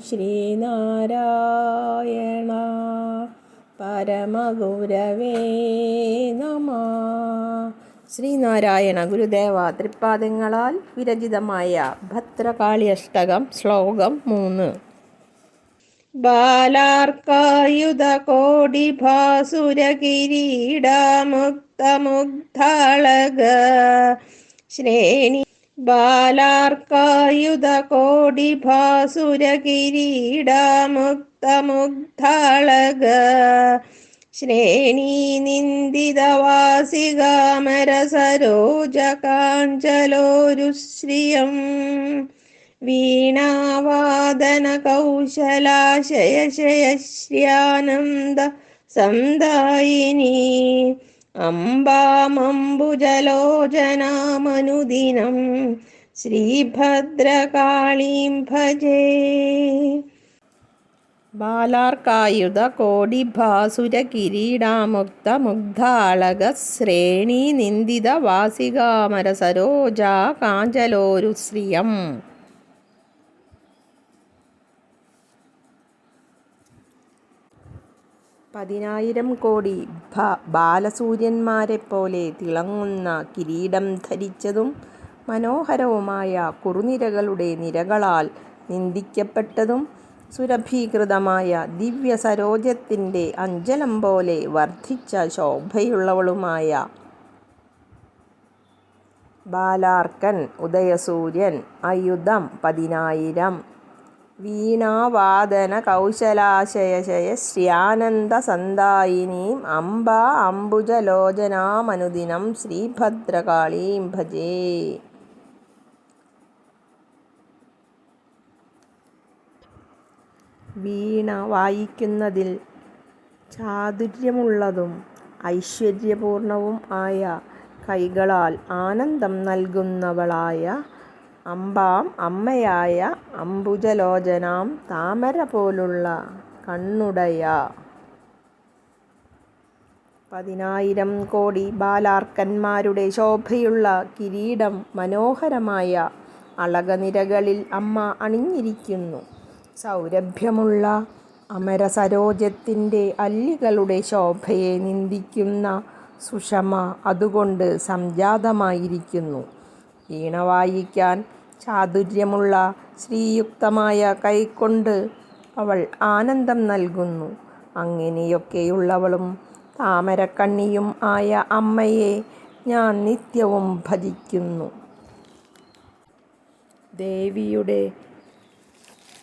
ശ്രീനാരായണ പരമഗുരവേ നമ. ശ്രീനാരായണ ഗുരുദേവ തൃപ്പാദങ്ങളാൽ വിരചിതമായ ഭദ്രകാളി അഷ്ടകം ശ്ലോകം മൂന്ന്. ബാലാർക്കായുധ കോടി ഭാസുര കിരീടാമുക്തമുഗ്ധാളക ശ്രേണി ബാലാർക്കായുധ കോടി ഭാസുര കിരീടമുക്ത മുഗ്ധാളക ശ്രേണി നിന്ദിതവാസികാമര സരോജ കാഞ്ചലോരുശ്രിയം വീണാവാദന കൗശലാശയശയശ്രിയാനന്ദ സന്ദായിനി അംബാമംബുജലോചനാമനുദിനം ശ്രീഭദ്രകാളീം ഭജേ ബാലാർക്കായുധ കോടിഭാസുര കിരീടാമുക്ത മുഗ്ധാളക ശ്രേണി നിന്ദിത വാസികാമര സരോജ കാഞ്ചലോരുശ്രിയം പതിനായിരം കോടി ബാലസൂര്യന്മാരെ പോലെ തിളങ്ങുന്ന കിരീടം ധരിച്ചതും മനോഹരവുമായ കുറുനിരകളുടെ നിരകളാൽ നിന്ദിക്കപ്പെട്ടതും സുരഭീകൃതമായ ദിവ്യ സരോജത്തിന്റെ അഞ്ചലം പോലെ വർദ്ധിച്ച ശോഭയുള്ളവളുമായ ബാലാർക്കൻ ഉദയസൂര്യൻ അയുധം പതിനായിരം. വീണാവാദന കൗശലാശയശയ ശ്രീയാനന്ദ സന്ദായിനീം അംബ അംബുജലോചനാമനുദിനം ശ്രീഭദ്രകാളീം ഭജേ. വീണ വായിക്കുന്നതിൽ ചാതുര്യമുള്ളതും ഐശ്വര്യപൂർണവും ആയ കൈകളാൽ ആനന്ദം നൽകുന്നവളായ അമ്പാം അമ്മയായ അംബുജലോചനാം താമര പോലുള്ള കണ്ണുടയ. പതിനായിരം കോടി ബാലാർക്കന്മാരുടെ ശോഭയുള്ള കിരീടം മനോഹരമായ അളകനിരകളിൽ അമ്മ അണിഞ്ഞിരിക്കുന്നു. സൗരഭ്യമുള്ള അമരസരോജത്തിന്റെ അല്ലികളുടെ ശോഭയെ നിന്ദിക്കുന്ന സുഷമ അതുകൊണ്ട് സംജാതമായിരിക്കുന്നു. വീണ വായിക്കാൻ ചാതുര്യമുള്ള ശ്രീയുക്തമായ കൈക്കൊണ്ട് അവൾ ആനന്ദം നൽകുന്നു. അങ്ങനെയൊക്കെയുള്ളവളും താമരക്കണ്ണിയും ആയ അമ്മയെ ഞാൻ നിത്യവും ഭജിക്കുന്നു. ദേവിയുടെ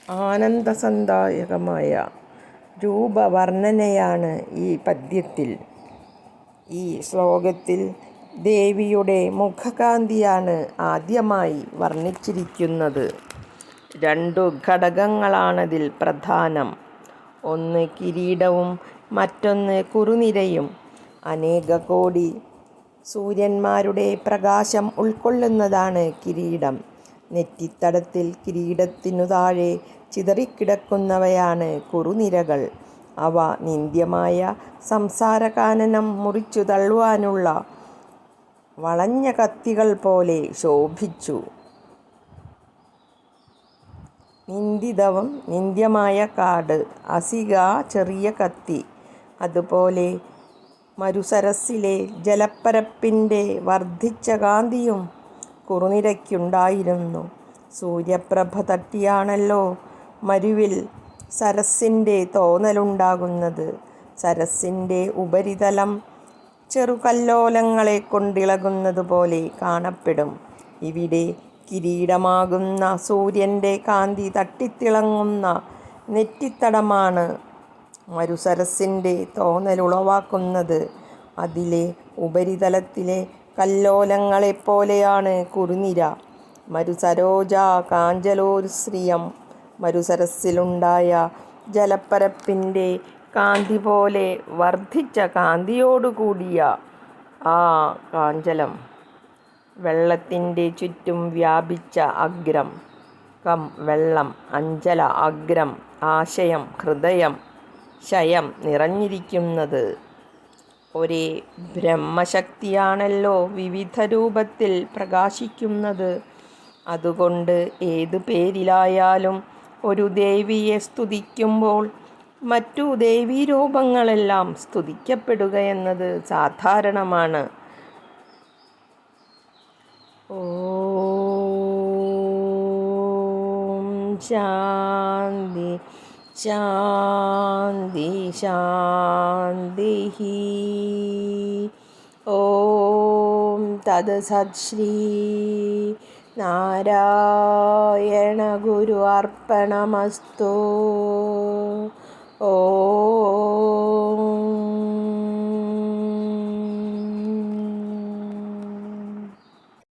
ആനന്ദസന്ദായകമായ രൂപവർണനയാണ് ഈ പദ്യത്തിൽ. ഈ ശ്ലോകത്തിൽ ദേവിയുടെ മുഖകാന്തിയാണ് ആദ്യമായി വർണിച്ചിരിക്കുന്നത്. രണ്ടു ഘടകങ്ങളാണതിൽ പ്രധാനം. ഒന്ന് കിരീടവും മറ്റൊന്ന് കുറുനിരയും. അനേക കോടി സൂര്യന്മാരുടെ പ്രകാശം ഉൾക്കൊള്ളുന്നതാണ് കിരീടം. നെറ്റിത്തടത്തിൽ കിരീടത്തിനു താഴെ ചിതറിക്കിടക്കുന്നവയാണ് കുറുനിരകൾ. അവ നിന്ദ്യമായ സംസാരകാനനം മുറിച്ചു തള്ളുവാനുള്ള വളഞ്ഞ കത്തികൾ പോലെ ശോഭിച്ചു. നിന്ദിതവും നിന്ദ്യമായ കാട് അസിക ചെറിയ കത്തി അതുപോലെ മരുസരസിലെ ജലപ്പരപ്പിന്റെ വർദ്ധിച്ച കാന്തിയും കുറുനിരയ്ക്കുണ്ടായിരുന്നു. സൂര്യപ്രഭ തട്ടിയാണല്ലോ മരുവിൽ സരസിന്റെ തോന്നലുണ്ടാകുന്നത്. സരസിന്റെ ഉപരിതലം ചെറുകല്ലോലങ്ങളെ കൊണ്ടിളകുന്നതുപോലെ കാണപ്പെടും. ഇവിടെ കിരീടമാകുന്ന സൂര്യന്റെ കാന്തി തട്ടിത്തിളങ്ങുന്ന നെറ്റിത്തടമാണ് മരുസരസിന്റെ തോന്നലുളവാക്കുന്നത്. അതിലെ ഉപരിതലത്തിലെ കല്ലോലങ്ങളെപ്പോലെയാണ് കുറുനിര. മരുസരോജ കാഞ്ചലോരുശ്രിയം മരുസരസിലുണ്ടായ ജലപ്പരപ്പിന്റെ കാന്തി പോലെ വർദ്ധിച്ച കാന്തിയോടുകൂടിയ ആ കാഞ്ചലം. വെള്ളത്തിന്റെ ചുറ്റും വ്യാപിച്ച അഗ്രം. കം വെള്ളം അഞ്ചല അഗ്രം ആശയം ഹൃദയം ശയം നിറഞ്ഞിരിക്കുന്നത് ഒരേ ബ്രഹ്മശക്തിയാണല്ലോ വിവിധ രൂപത്തിൽ പ്രകാശിക്കുന്നത്. അതുകൊണ്ട് ഏതു പേരിലായാലും ഒരു ദേവിയെ സ്തുതിക്കുമ്പോൾ മറ്റു ദേവീരൂപങ്ങളെല്ലാം സ്തുതിക്കപ്പെടുക എന്നത് സാധാരണമാണ്. ഓം ശാന്തി ശാന്തി ശാന്തി ഓം തത് സത്ശ്രീ നാരായണ ഗുരു അർപ്പണമസ്തു. ഓം